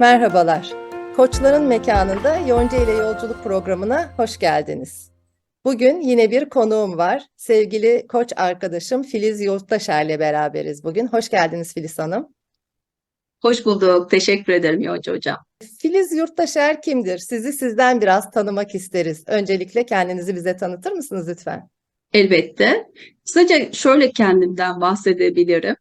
Merhabalar. Koçların mekanında Yonca ile Yolculuk programına hoş geldiniz. Bugün yine bir konuğum var. Sevgili koç arkadaşım Filiz Yurttaşer ile beraberiz bugün. Hoş geldiniz Filiz Hanım. Hoş bulduk. Teşekkür ederim Yonca Hocam. Filiz Yurttaşer kimdir? Sizi sizden biraz tanımak isteriz. Öncelikle kendinizi bize tanıtır mısınız lütfen? Elbette. Kısaca şöyle kendimden bahsedebilirim.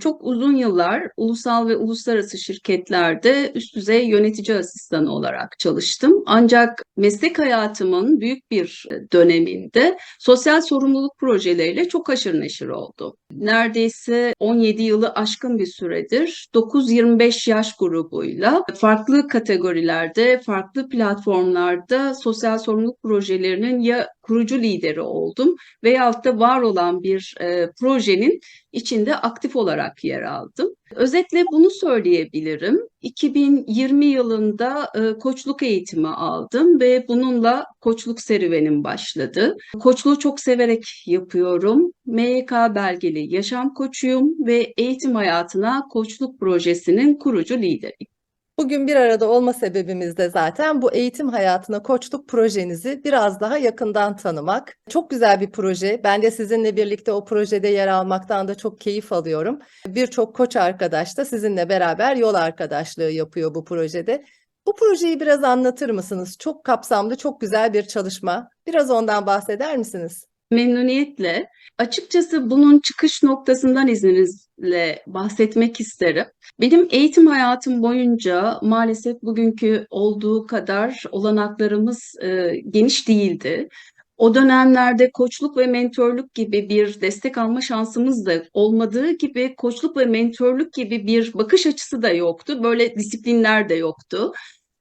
Çok uzun yıllar ulusal ve uluslararası şirketlerde üst düzey yönetici asistanı olarak çalıştım. Ancak meslek hayatımın büyük bir döneminde sosyal sorumluluk projeleriyle çok aşırı neşir oldum. Neredeyse 17 yılı aşkın bir süredir 9-25 yaş grubuyla farklı kategorilerde, farklı platformlarda sosyal sorumluluk projelerinin ya kurucu lideri oldum veyahut da var olan bir e, projenin içinde aktif olarak yer aldım. Özetle bunu söyleyebilirim. 2020 yılında e, koçluk eğitimi aldım ve bununla koçluk serüvenim başladı. Koçluğu çok severek yapıyorum. MYK belgeli yaşam koçuyum ve eğitim hayatına koçluk projesinin kurucu lideriyim. Bugün bir arada olma sebebimiz de zaten bu eğitim hayatına koçluk projenizi biraz daha yakından tanımak. Çok güzel bir proje. Ben de sizinle birlikte o projede yer almaktan da çok keyif alıyorum. Birçok koç arkadaş da sizinle beraber yol arkadaşlığı yapıyor bu projede. Bu projeyi biraz anlatır mısınız? Çok kapsamlı, çok güzel bir çalışma. Biraz ondan bahseder misiniz? Memnuniyetle. Açıkçası bunun çıkış noktasından izninizle bahsetmek isterim. Benim eğitim hayatım boyunca maalesef bugünkü olduğu kadar olanaklarımız e, geniş değildi. O dönemlerde koçluk ve mentörlük gibi bir destek alma şansımız da olmadığı gibi koçluk ve mentörlük gibi bir bakış açısı da yoktu. Böyle disiplinler de yoktu.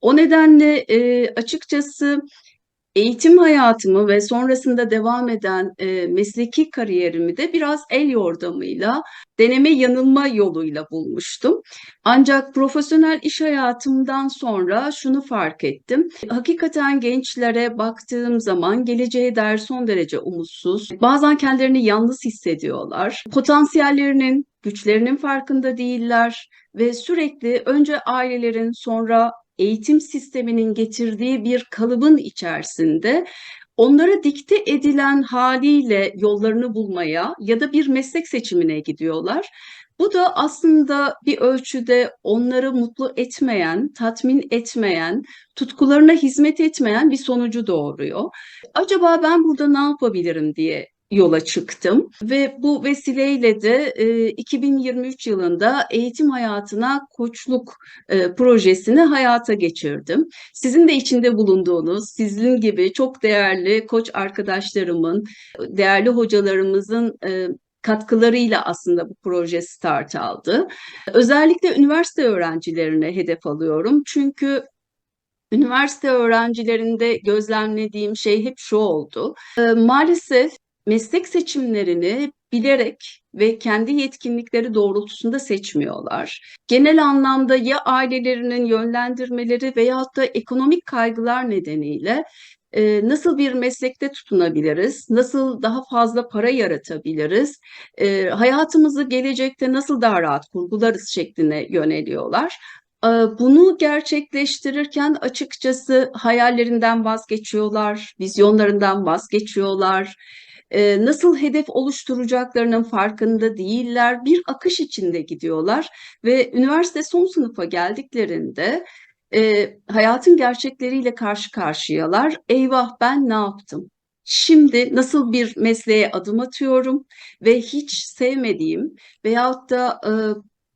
O nedenle e, açıkçası eğitim hayatımı ve sonrasında devam eden e, mesleki kariyerimi de biraz el yordamıyla, deneme yanılma yoluyla bulmuştum. Ancak profesyonel iş hayatımdan sonra şunu fark ettim. Hakikaten gençlere baktığım zaman geleceğe dair son derece umutsuz, bazen kendilerini yalnız hissediyorlar. Potansiyellerinin, güçlerinin farkında değiller ve sürekli önce ailelerin sonra eğitim sisteminin getirdiği bir kalıbın içerisinde onlara dikte edilen haliyle yollarını bulmaya ya da bir meslek seçimine gidiyorlar. Bu da aslında bir ölçüde onları mutlu etmeyen, tatmin etmeyen, tutkularına hizmet etmeyen bir sonucu doğuruyor. Acaba ben burada ne yapabilirim diye yola çıktım ve bu vesileyle de e, 2023 yılında eğitim hayatına koçluk e, projesini hayata geçirdim. Sizin de içinde bulunduğunuz, sizin gibi çok değerli koç arkadaşlarımın, değerli hocalarımızın e, katkılarıyla aslında bu proje start aldı. Özellikle üniversite öğrencilerine hedef alıyorum. Çünkü üniversite öğrencilerinde gözlemlediğim şey hep şu oldu. E, maalesef meslek seçimlerini bilerek ve kendi yetkinlikleri doğrultusunda seçmiyorlar. Genel anlamda ya ailelerinin yönlendirmeleri veyahut da ekonomik kaygılar nedeniyle e, nasıl bir meslekte tutunabiliriz, nasıl daha fazla para yaratabiliriz, e, hayatımızı gelecekte nasıl daha rahat kurgularız şekline yöneliyorlar. E, bunu gerçekleştirirken açıkçası hayallerinden vazgeçiyorlar, vizyonlarından vazgeçiyorlar e, nasıl hedef oluşturacaklarının farkında değiller. Bir akış içinde gidiyorlar ve üniversite son sınıfa geldiklerinde e, hayatın gerçekleriyle karşı karşıyalar. Eyvah ben ne yaptım? Şimdi nasıl bir mesleğe adım atıyorum ve hiç sevmediğim veyahut da e,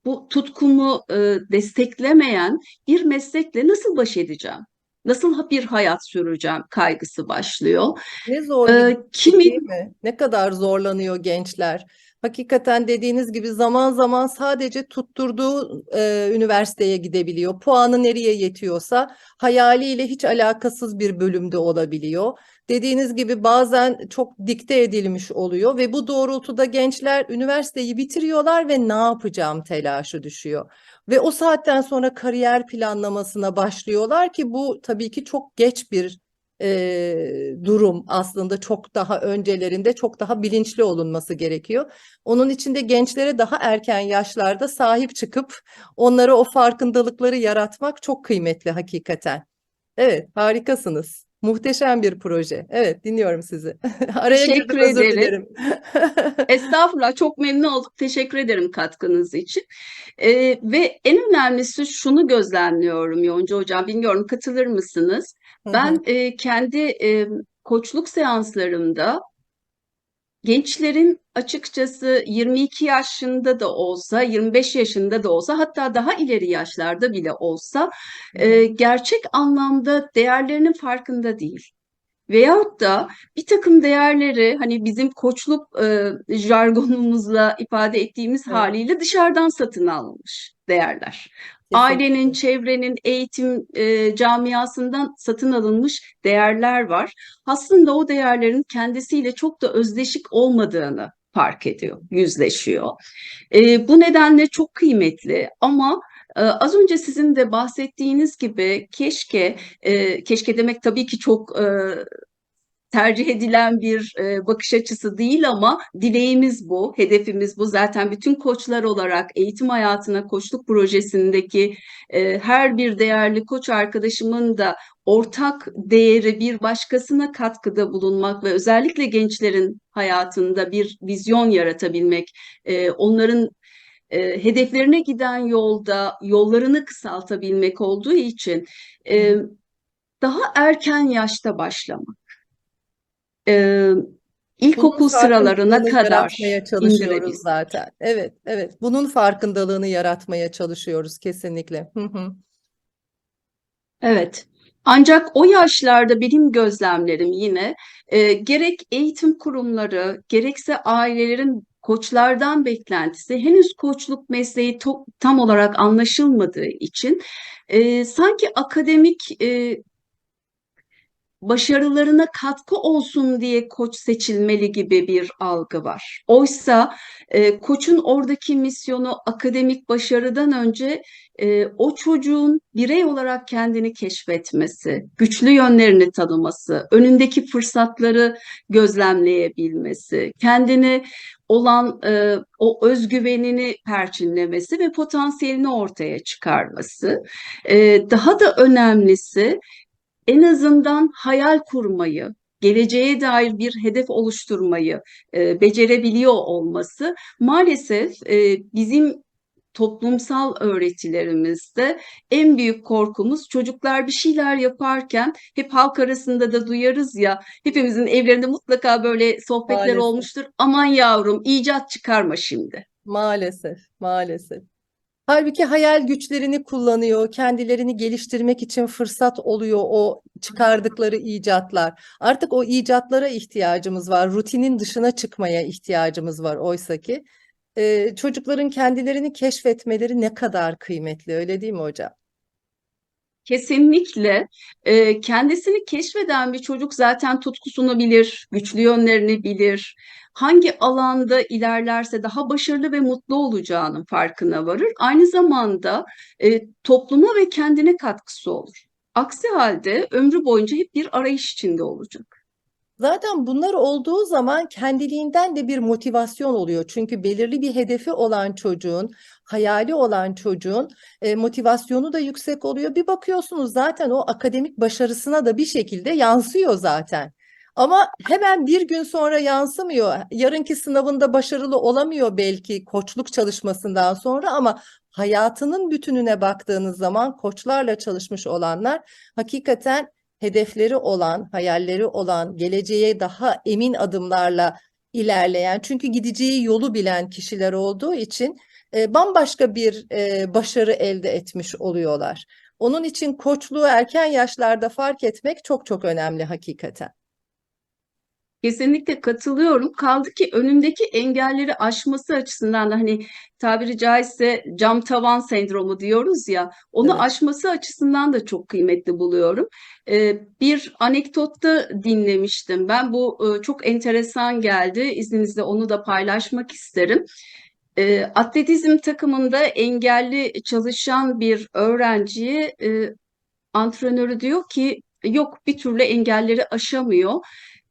bu tutkumu e, desteklemeyen bir meslekle nasıl baş edeceğim? Nasıl bir hayat süreceğim kaygısı başlıyor. Ne zor Ee, bir şey kimi değil mi? Ne kadar zorlanıyor gençler. Hakikaten dediğiniz gibi zaman zaman sadece tutturduğu e, üniversiteye gidebiliyor. Puanı nereye yetiyorsa hayaliyle hiç alakasız bir bölümde olabiliyor. Dediğiniz gibi bazen çok dikte edilmiş oluyor ve bu doğrultuda gençler üniversiteyi bitiriyorlar ve ne yapacağım telaşı düşüyor. Ve o saatten sonra kariyer planlamasına başlıyorlar ki bu tabii ki çok geç bir e, durum aslında çok daha öncelerinde çok daha bilinçli olunması gerekiyor. Onun için de gençlere daha erken yaşlarda sahip çıkıp onlara o farkındalıkları yaratmak çok kıymetli hakikaten. Evet, harikasınız. Muhteşem bir proje. Evet, dinliyorum sizi. Araya girdim, Teşekkür özür ederim. dilerim. Estağfurullah çok memnun olduk. Teşekkür ederim katkınız için. Ee, ve en önemlisi şunu gözlemliyorum Yonca Hocam. Bilmiyorum katılır mısınız? Hı hı. Ben e, kendi e, koçluk seanslarımda gençlerin açıkçası 22 yaşında da olsa, 25 yaşında da olsa, hatta daha ileri yaşlarda bile olsa e, gerçek anlamda değerlerinin farkında değil. Veyahut da bir takım değerleri hani bizim koçluk e, jargonumuzla ifade ettiğimiz Evet. haliyle dışarıdan satın alınmış değerler. Kesinlikle. Ailenin, çevrenin, eğitim e, camiasından satın alınmış değerler var. Aslında o değerlerin kendisiyle çok da özdeşik olmadığını fark ediyor, yüzleşiyor. E, bu nedenle çok kıymetli ama az önce sizin de bahsettiğiniz gibi keşke, e, keşke demek tabii ki çok e, tercih edilen bir e, bakış açısı değil ama dileğimiz bu, hedefimiz bu. Zaten bütün koçlar olarak eğitim hayatına koçluk projesindeki her bir değerli koç arkadaşımın da ortak değeri bir başkasına katkıda bulunmak ve özellikle gençlerin hayatında bir vizyon yaratabilmek, onların e, hedeflerine giden yolda yollarını kısaltabilmek olduğu için e, daha erken yaşta başlamak. E, Bunun ilkokul sıralarına farkındalığını kadar çalışıyoruz zaten. Evet, evet. Bunun farkındalığını yaratmaya çalışıyoruz kesinlikle. Hı hı. Evet. Ancak o yaşlarda benim gözlemlerim yine e, gerek eğitim kurumları gerekse ailelerin koçlardan beklentisi henüz koçluk mesleği to- tam olarak anlaşılmadığı için e, sanki akademik e, başarılarına katkı olsun diye koç seçilmeli gibi bir algı var. Oysa e, koçun oradaki misyonu akademik başarıdan önce e, o çocuğun birey olarak kendini keşfetmesi, güçlü yönlerini tanıması, önündeki fırsatları gözlemleyebilmesi, kendini olan e, o özgüvenini perçinlemesi ve potansiyelini ortaya çıkarması. E, daha da önemlisi en azından hayal kurmayı, geleceğe dair bir hedef oluşturmayı e, becerebiliyor olması maalesef e, bizim toplumsal öğretilerimizde en büyük korkumuz çocuklar bir şeyler yaparken hep halk arasında da duyarız ya hepimizin evlerinde mutlaka böyle sohbetler Maalesef. olmuştur. Aman yavrum icat çıkarma şimdi. Maalesef, maalesef. Halbuki hayal güçlerini kullanıyor, kendilerini geliştirmek için fırsat oluyor o çıkardıkları icatlar. Artık o icatlara ihtiyacımız var, rutinin dışına çıkmaya ihtiyacımız var oysa ki. Ee, çocukların kendilerini keşfetmeleri ne kadar kıymetli, öyle değil mi hocam? Kesinlikle e, kendisini keşfeden bir çocuk zaten tutkusunu bilir, güçlü yönlerini bilir, hangi alanda ilerlerse daha başarılı ve mutlu olacağının farkına varır. Aynı zamanda e, topluma ve kendine katkısı olur. Aksi halde ömrü boyunca hep bir arayış içinde olacak. Zaten bunlar olduğu zaman kendiliğinden de bir motivasyon oluyor. Çünkü belirli bir hedefi olan çocuğun, hayali olan çocuğun e, motivasyonu da yüksek oluyor. Bir bakıyorsunuz zaten o akademik başarısına da bir şekilde yansıyor zaten. Ama hemen bir gün sonra yansımıyor. Yarınki sınavında başarılı olamıyor belki koçluk çalışmasından sonra ama hayatının bütününe baktığınız zaman koçlarla çalışmış olanlar hakikaten hedefleri olan, hayalleri olan, geleceğe daha emin adımlarla ilerleyen, çünkü gideceği yolu bilen kişiler olduğu için e, bambaşka bir e, başarı elde etmiş oluyorlar. Onun için koçluğu erken yaşlarda fark etmek çok çok önemli hakikaten. Kesinlikle katılıyorum. Kaldı ki önündeki engelleri aşması açısından da hani tabiri caizse cam tavan sendromu diyoruz ya, onu Evet. aşması açısından da çok kıymetli buluyorum. Ee, bir anekdotta dinlemiştim. Ben bu e, çok enteresan geldi. İzninizle onu da paylaşmak isterim. Ee, atletizm takımında engelli çalışan bir öğrenciye e, antrenörü diyor ki yok bir türlü engelleri aşamıyor.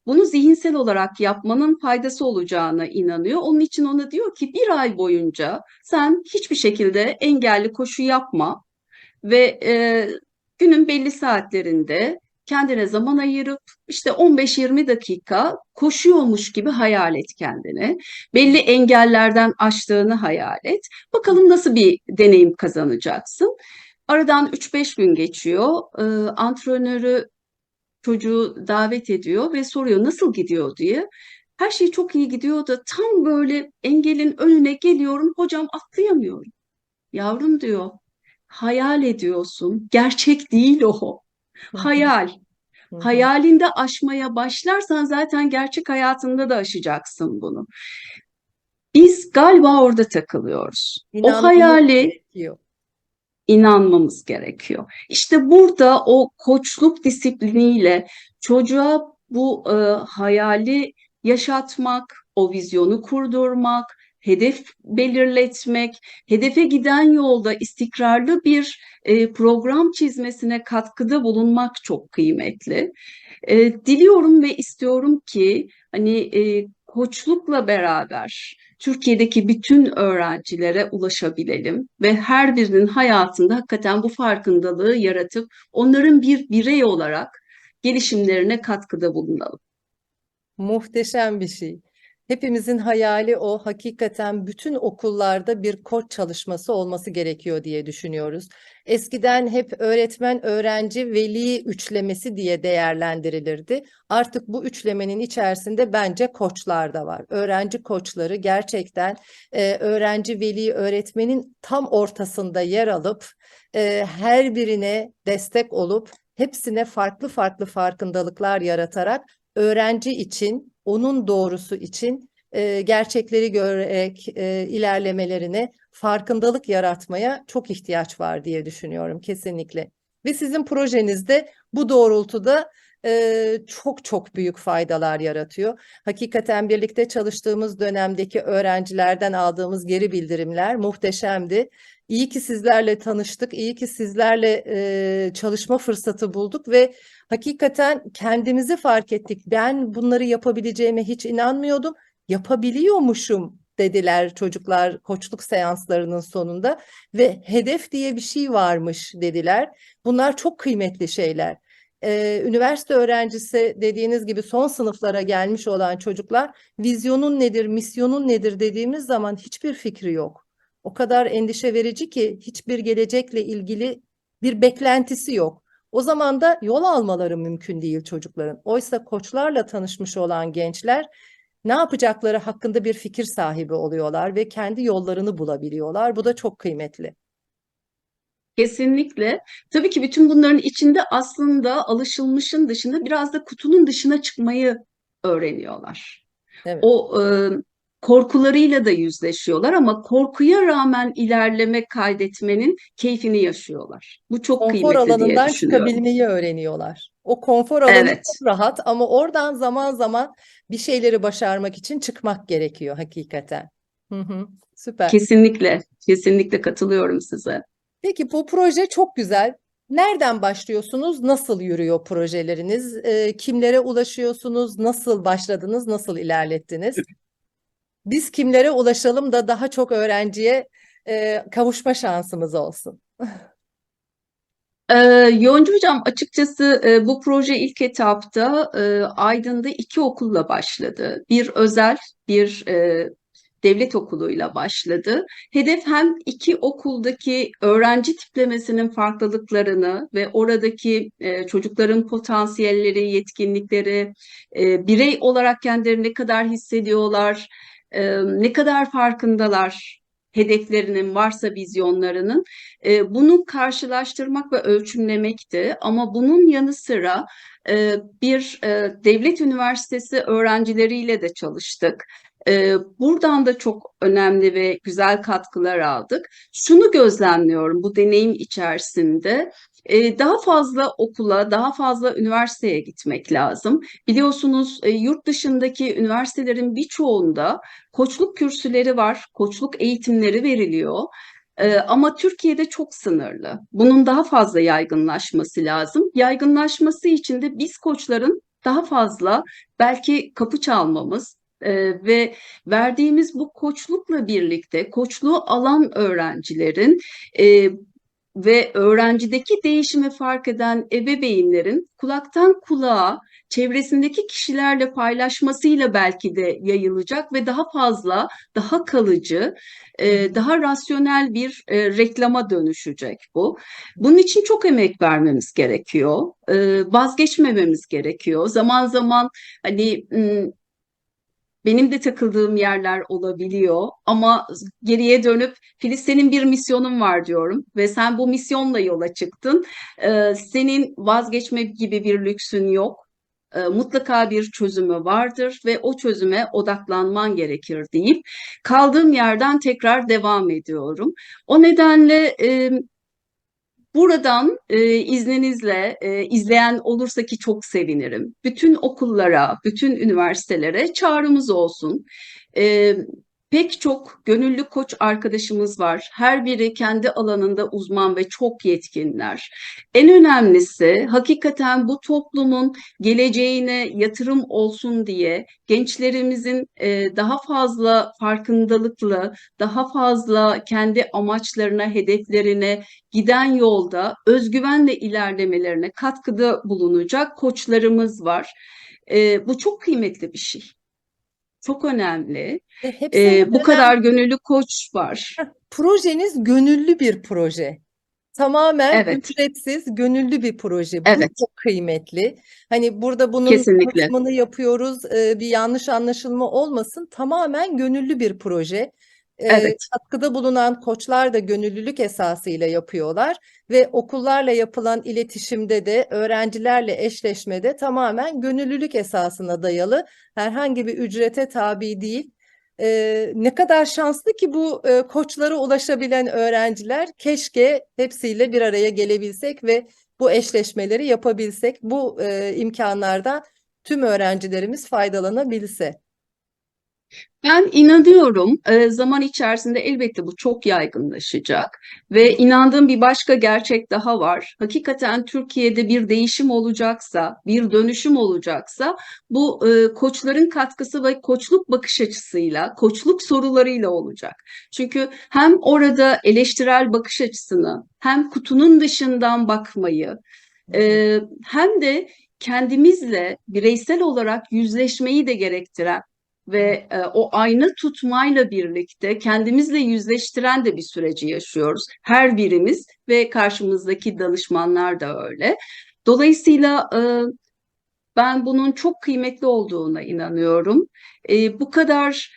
Bunu zihinsel olarak yapmanın faydası olacağına inanıyor. Onun için ona diyor ki bir ay boyunca sen hiçbir şekilde engelli koşu yapma ve e, günün belli saatlerinde kendine zaman ayırıp işte 15-20 dakika koşuyormuş gibi hayal et kendini. Belli engellerden aştığını hayal et. Bakalım nasıl bir deneyim kazanacaksın. Aradan 3-5 gün geçiyor. Ee, antrenörü çocuğu davet ediyor ve soruyor nasıl gidiyor diye. Her şey çok iyi gidiyor da tam böyle engelin önüne geliyorum. Hocam atlayamıyorum. Yavrum diyor. Hayal ediyorsun. Gerçek değil o. Hayal. Hı hı. Hayalinde aşmaya başlarsan zaten gerçek hayatında da aşacaksın bunu. Biz galiba orada takılıyoruz. O İnanmamız hayali gerekiyor. İnanmamız gerekiyor. İşte burada o koçluk disipliniyle çocuğa bu e, hayali yaşatmak, o vizyonu kurdurmak, hedef belirletmek, hedefe giden yolda istikrarlı bir e, program çizmesine katkıda bulunmak çok kıymetli. E, diliyorum ve istiyorum ki hani e, koçlukla beraber Türkiye'deki bütün öğrencilere ulaşabilelim ve her birinin hayatında hakikaten bu farkındalığı yaratıp onların bir birey olarak gelişimlerine katkıda bulunalım. Muhteşem bir şey. Hepimizin hayali o hakikaten bütün okullarda bir koç çalışması olması gerekiyor diye düşünüyoruz. Eskiden hep öğretmen, öğrenci, veli üçlemesi diye değerlendirilirdi. Artık bu üçlemenin içerisinde bence koçlar da var. Öğrenci koçları gerçekten e, öğrenci, veli, öğretmenin tam ortasında yer alıp e, her birine destek olup hepsine farklı farklı farkındalıklar yaratarak öğrenci için, onun doğrusu için e, gerçekleri görerek e, ilerlemelerine farkındalık yaratmaya çok ihtiyaç var diye düşünüyorum kesinlikle. Ve sizin projenizde bu doğrultuda e, çok çok büyük faydalar yaratıyor. Hakikaten birlikte çalıştığımız dönemdeki öğrencilerden aldığımız geri bildirimler muhteşemdi. İyi ki sizlerle tanıştık, iyi ki sizlerle e, çalışma fırsatı bulduk ve hakikaten kendimizi fark ettik. Ben bunları yapabileceğime hiç inanmıyordum. Yapabiliyormuşum dediler çocuklar koçluk seanslarının sonunda ve hedef diye bir şey varmış dediler. Bunlar çok kıymetli şeyler. Ee, üniversite öğrencisi dediğiniz gibi son sınıflara gelmiş olan çocuklar vizyonun nedir, misyonun nedir dediğimiz zaman hiçbir fikri yok. O kadar endişe verici ki hiçbir gelecekle ilgili bir beklentisi yok. O zaman da yol almaları mümkün değil çocukların. Oysa koçlarla tanışmış olan gençler ne yapacakları hakkında bir fikir sahibi oluyorlar ve kendi yollarını bulabiliyorlar. Bu da çok kıymetli. Kesinlikle. Tabii ki bütün bunların içinde aslında alışılmışın dışında biraz da kutunun dışına çıkmayı öğreniyorlar. Evet. O e, korkularıyla da yüzleşiyorlar ama korkuya rağmen ilerleme kaydetmenin keyfini yaşıyorlar. Bu çok Konfor kıymetli diye alanından düşünüyorum. çıkabilmeyi öğreniyorlar. O konfor alanı Evet. çok rahat ama oradan zaman zaman bir şeyleri başarmak için çıkmak gerekiyor hakikaten. Hı hı, süper. Kesinlikle, kesinlikle katılıyorum size. Peki bu proje çok güzel. Nereden başlıyorsunuz? Nasıl yürüyor projeleriniz? Ee, kimlere ulaşıyorsunuz? Nasıl başladınız? Nasıl ilerlettiniz? Biz kimlere ulaşalım da daha çok öğrenciye e, kavuşma şansımız olsun. Ee, Yonca Hocam açıkçası e, bu proje ilk etapta e, Aydın'da iki okulla başladı. Bir özel, bir e, devlet okuluyla başladı. Hedef hem iki okuldaki öğrenci tiplemesinin farklılıklarını ve oradaki e, çocukların potansiyelleri, yetkinlikleri, e, birey olarak kendilerini ne kadar hissediyorlar, e, ne kadar farkındalar hedeflerinin varsa vizyonlarının e, bunu karşılaştırmak ve ölçümlemekti. Ama bunun yanı sıra e, bir e, devlet üniversitesi öğrencileriyle de çalıştık. Buradan da çok önemli ve güzel katkılar aldık. Şunu gözlemliyorum bu deneyim içerisinde. Daha fazla okula, daha fazla üniversiteye gitmek lazım. Biliyorsunuz yurt dışındaki üniversitelerin birçoğunda koçluk kürsüleri var, koçluk eğitimleri veriliyor. Ama Türkiye'de çok sınırlı. Bunun daha fazla yaygınlaşması lazım. Yaygınlaşması için de biz koçların daha fazla belki kapı çalmamız e, ve verdiğimiz bu koçlukla birlikte koçluğu alan öğrencilerin e, ve öğrencideki değişimi fark eden ebeveynlerin kulaktan kulağa çevresindeki kişilerle paylaşmasıyla belki de yayılacak ve daha fazla, daha kalıcı, e, daha rasyonel bir e, reklama dönüşecek bu. Bunun için çok emek vermemiz gerekiyor, e, vazgeçmememiz gerekiyor. Zaman zaman hani benim de takıldığım yerler olabiliyor ama geriye dönüp Filiz senin bir misyonun var diyorum ve sen bu misyonla yola çıktın. Ee, senin vazgeçme gibi bir lüksün yok. Ee, mutlaka bir çözümü vardır ve o çözüme odaklanman gerekir deyip kaldığım yerden tekrar devam ediyorum. O nedenle Buradan e, izninizle e, izleyen olursa ki çok sevinirim. Bütün okullara, bütün üniversitelere çağrımız olsun. E, pek çok gönüllü koç arkadaşımız var. Her biri kendi alanında uzman ve çok yetkinler. En önemlisi hakikaten bu toplumun geleceğine yatırım olsun diye gençlerimizin e, daha fazla farkındalıkla, daha fazla kendi amaçlarına, hedeflerine giden yolda özgüvenle ilerlemelerine katkıda bulunacak koçlarımız var. E, bu çok kıymetli bir şey. Çok önemli. E, bu kadar gönüllü koç var. projeniz gönüllü bir proje. Tamamen Evet. ücretsiz, gönüllü bir proje. Bu Evet. çok kıymetli. Hani burada bunun tanıtımını yapıyoruz, e, bir yanlış anlaşılma olmasın. Tamamen gönüllü bir proje. E, Evet. katkıda bulunan koçlar da gönüllülük esasıyla yapıyorlar ve okullarla yapılan iletişimde de öğrencilerle eşleşmede tamamen gönüllülük esasına dayalı. Herhangi bir ücrete tabi değil. Ee, ne kadar şanslı ki bu e, koçlara ulaşabilen öğrenciler. Keşke hepsiyle bir araya gelebilsek ve bu eşleşmeleri yapabilsek. Bu e, imkanlardan tüm öğrencilerimiz faydalanabilse. Ben inanıyorum e, zaman içerisinde elbette bu çok yaygınlaşacak ve inandığım bir başka gerçek daha var. Hakikaten Türkiye'de bir değişim olacaksa, bir dönüşüm olacaksa bu e, koçların katkısı ve koçluk bakış açısıyla, koçluk sorularıyla olacak. Çünkü hem orada eleştirel bakış açısını, hem kutunun dışından bakmayı, e, hem de kendimizle bireysel olarak yüzleşmeyi de gerektiren ve e, o ayna tutmayla birlikte kendimizle yüzleştiren de bir süreci yaşıyoruz. Her birimiz ve karşımızdaki danışmanlar da öyle. Dolayısıyla e, ben bunun çok kıymetli olduğuna inanıyorum. E, bu kadar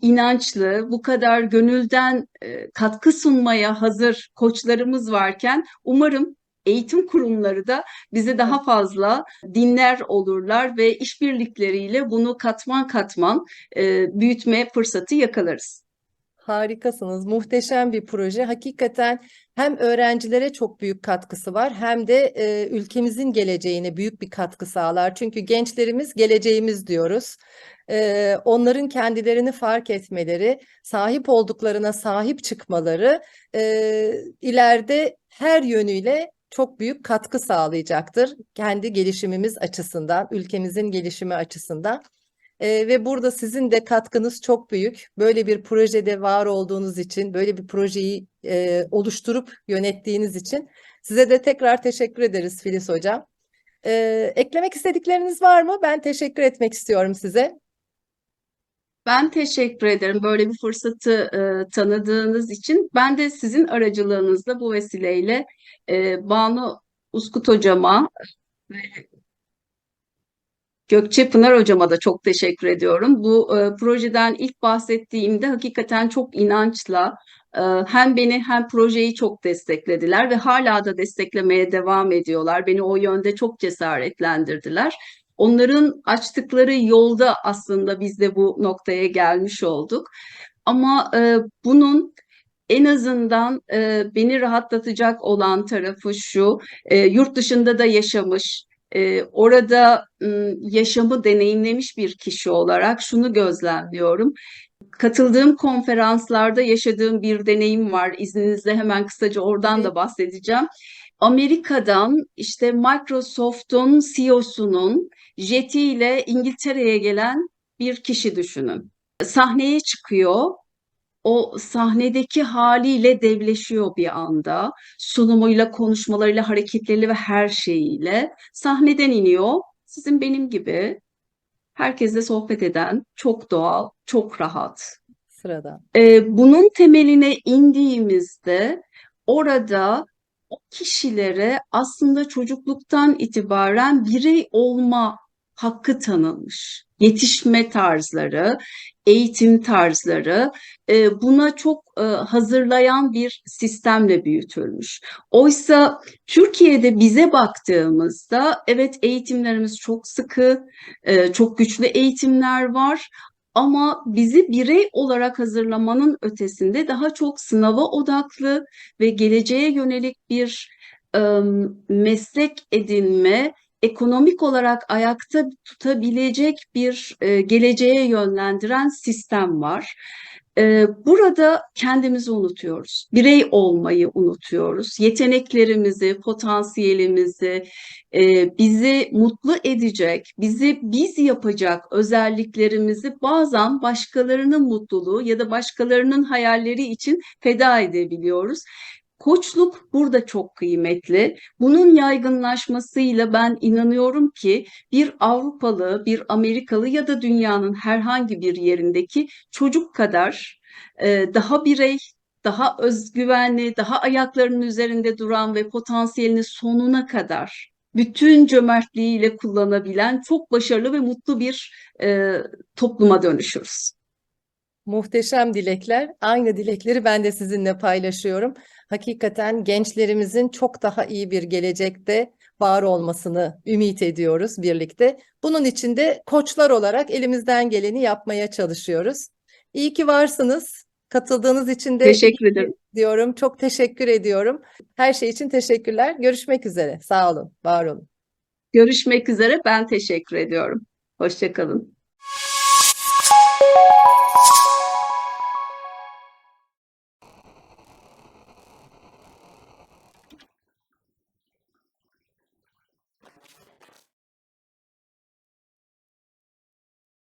inançlı, bu kadar gönülden e, katkı sunmaya hazır koçlarımız varken umarım eğitim kurumları da bizi daha fazla dinler olurlar ve işbirlikleriyle bunu katman katman e, büyütme fırsatı yakalarız. Harikasınız. Muhteşem bir proje. Hakikaten hem öğrencilere çok büyük katkısı var hem de e, ülkemizin geleceğine büyük bir katkı sağlar. Çünkü gençlerimiz geleceğimiz diyoruz. E, onların kendilerini fark etmeleri, sahip olduklarına sahip çıkmaları e, ileride her yönüyle çok büyük katkı sağlayacaktır. Kendi gelişimimiz açısından, ülkemizin gelişimi açısından. Ee, ve burada sizin de katkınız çok büyük. Böyle bir projede var olduğunuz için, böyle bir projeyi e, oluşturup yönettiğiniz için size de tekrar teşekkür ederiz Filiz Hocam. Ee, eklemek istedikleriniz var mı? Ben teşekkür etmek istiyorum size. Ben teşekkür ederim böyle bir fırsatı e, tanıdığınız için. Ben de sizin aracılığınızla bu vesileyle e, Banu Uskut hocama ve Gökçe Pınar hocama da çok teşekkür ediyorum. Bu e, projeden ilk bahsettiğimde hakikaten çok inançla e, hem beni hem projeyi çok desteklediler ve hala da desteklemeye devam ediyorlar. Beni o yönde çok cesaretlendirdiler. Onların açtıkları yolda aslında biz de bu noktaya gelmiş olduk. Ama e, bunun en azından e, beni rahatlatacak olan tarafı şu, e, yurt dışında da yaşamış, e, orada m, yaşamı deneyimlemiş bir kişi olarak şunu gözlemliyorum. katıldığım konferanslarda yaşadığım bir deneyim var. İzninizle hemen kısaca oradan da bahsedeceğim. Amerika'dan işte Microsoft'un CEO'sunun jetiyle İngiltere'ye gelen bir kişi düşünün. Sahneye çıkıyor. O sahnedeki haliyle devleşiyor bir anda. Sunumuyla, konuşmalarıyla, hareketleriyle ve her şeyiyle. Sahneden iniyor. Sizin benim gibi herkesle sohbet eden, çok doğal, çok rahat. Sıradan. Ee, bunun temeline indiğimizde orada o kişilere aslında çocukluktan itibaren birey olma hakkı tanınmış. Yetişme tarzları, eğitim tarzları e, buna çok e, hazırlayan bir sistemle büyütülmüş. Oysa Türkiye'de bize baktığımızda evet eğitimlerimiz çok sıkı, e, çok güçlü eğitimler var ama bizi birey olarak hazırlamanın ötesinde daha çok sınava odaklı ve geleceğe yönelik bir meslek edinme, ekonomik olarak ayakta tutabilecek bir e, geleceğe yönlendiren sistem var. E, burada kendimizi unutuyoruz, birey olmayı unutuyoruz, yeteneklerimizi, potansiyelimizi, e, bizi mutlu edecek, bizi biz yapacak özelliklerimizi bazen başkalarının mutluluğu ya da başkalarının hayalleri için feda edebiliyoruz. Koçluk burada çok kıymetli. Bunun yaygınlaşmasıyla ben inanıyorum ki bir Avrupalı, bir Amerikalı ya da dünyanın herhangi bir yerindeki çocuk kadar e, daha birey, daha özgüvenli, daha ayaklarının üzerinde duran ve potansiyelini sonuna kadar bütün cömertliğiyle kullanabilen çok başarılı ve mutlu bir e, topluma dönüşürüz. Muhteşem dilekler. Aynı dilekleri ben de sizinle paylaşıyorum. Hakikaten gençlerimizin çok daha iyi bir gelecekte var olmasını ümit ediyoruz birlikte. Bunun için de koçlar olarak elimizden geleni yapmaya çalışıyoruz. İyi ki varsınız. Katıldığınız için de Teşekkür ederim. diyorum. Çok teşekkür ediyorum. Her şey için teşekkürler. Görüşmek üzere. Sağ olun, var olun. Görüşmek üzere. Ben teşekkür ediyorum. Hoşça kalın.